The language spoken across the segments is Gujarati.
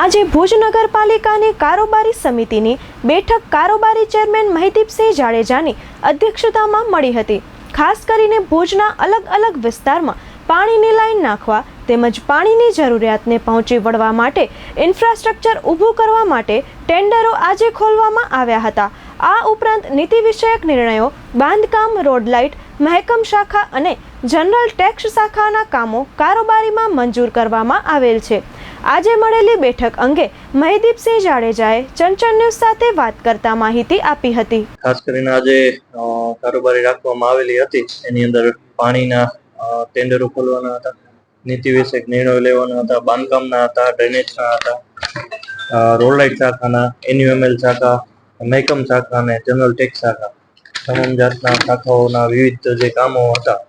આજે ભુજ નગરપાલિકાની કારોબારી સમિતિની બેઠક કારોબારી ચેરમેન મહિદીપસિંહ જાડેજાની અધ્યક્ષતામાં મળી હતી. ખાસ કરીને ભુજના અલગ અલગ વિસ્તારમાં પાણીની લાઈન નાખવા તેમજ પાણીની જરૂરિયાતને પહોંચી વળવા માટે ઇન્ફ્રાસ્ટ્રક્ચર ઊભું કરવા માટે ટેન્ડરો આજે ખોલવામાં આવ્યા હતા. આ ઉપરાંત નીતિ વિષયક નિર્ણયો, બાંધકામ, રોડ લાઇટ મહેકમ શાખા અને જનરલ ટેક્સ શાખાના કામો કારોબારીમાં મંજૂર કરવામાં આવેલ છે. આજે મળેલી બેઠક અંગે મહેદીપસિંહ જાડેજાએ ચંચળ ન્યૂઝ સાથે વાત કરતા માહિતી આપી હતી. ખાસ કરીને આજે કારોબારી રાખવામાં આવેલી હતી. એની અંદર પાણીના ટેન્ડરો ખોલવાના હતા. નીતિ વિષયક નિર્ણયો લેવાના હતા. બાંધકામના હતા. ડ્રેનેજના હતા. અ, રોડ લાઇટ શાખાના એન્યુએમએલ શાખા મહેકમ શાખા અને જનરલ ટેક્સ શાખા. તમામ જાતના શાખાઓના વિવિધ જે કામો હતા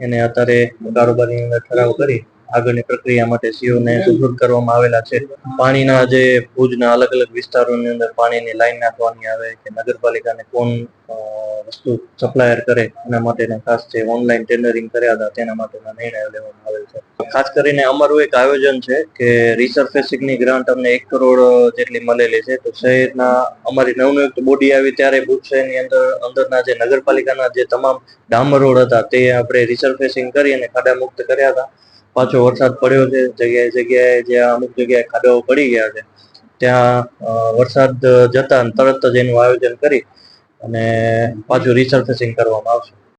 એને અત્યારે કારોબારીની અંદર ઠરાવ કરી આગળની પ્રક્રિયા માટે સીઓને સુદૃઢ કરવામાં આવેલા છે. પાણીના જે ભુજના અલગ અલગ વિસ્તારોની અંદર પાણીની લાઈન નાખવાની આવે કે નગરપાલિકાને કોણ વસ્તુ સપ્લાયર કરે એના માટેના ખાસ જે ઓનલાઈન ટેન્ડરિંગ કર્યા હતા તેના માટેના નિર્ણયો લેવામાં આવેલ છે. ખાસ કરીને અમારું એક આયોજન છે કે રિસર્ફેસિંગની ગ્રાન્ટ અમને એક કરોડ જેટલી મળેલી છે. તો શહેરના અમારી નવનિયુક્ત બોડી આવી ત્યારે ભુજ શહેરની અંદર, અંદરના જે નગરપાલિકાના જે તમામ ડામર રોડ હતા તે આપણે રિસર્ફેસિંગ કરી અને ખાડા મુક્ત કર્યા હતા. પાછો વરસાદ પડ્યો છે, જગ્યાએ જગ્યાએ જ્યાં અમુક જગ્યાએ ખાડાઓ પડી ગયા છે, ત્યાં વરસાદ જતા તરત જ એનું આયોજન કરી અને પાછું રિસર્ફેસિંગ કરવામાં આવશે.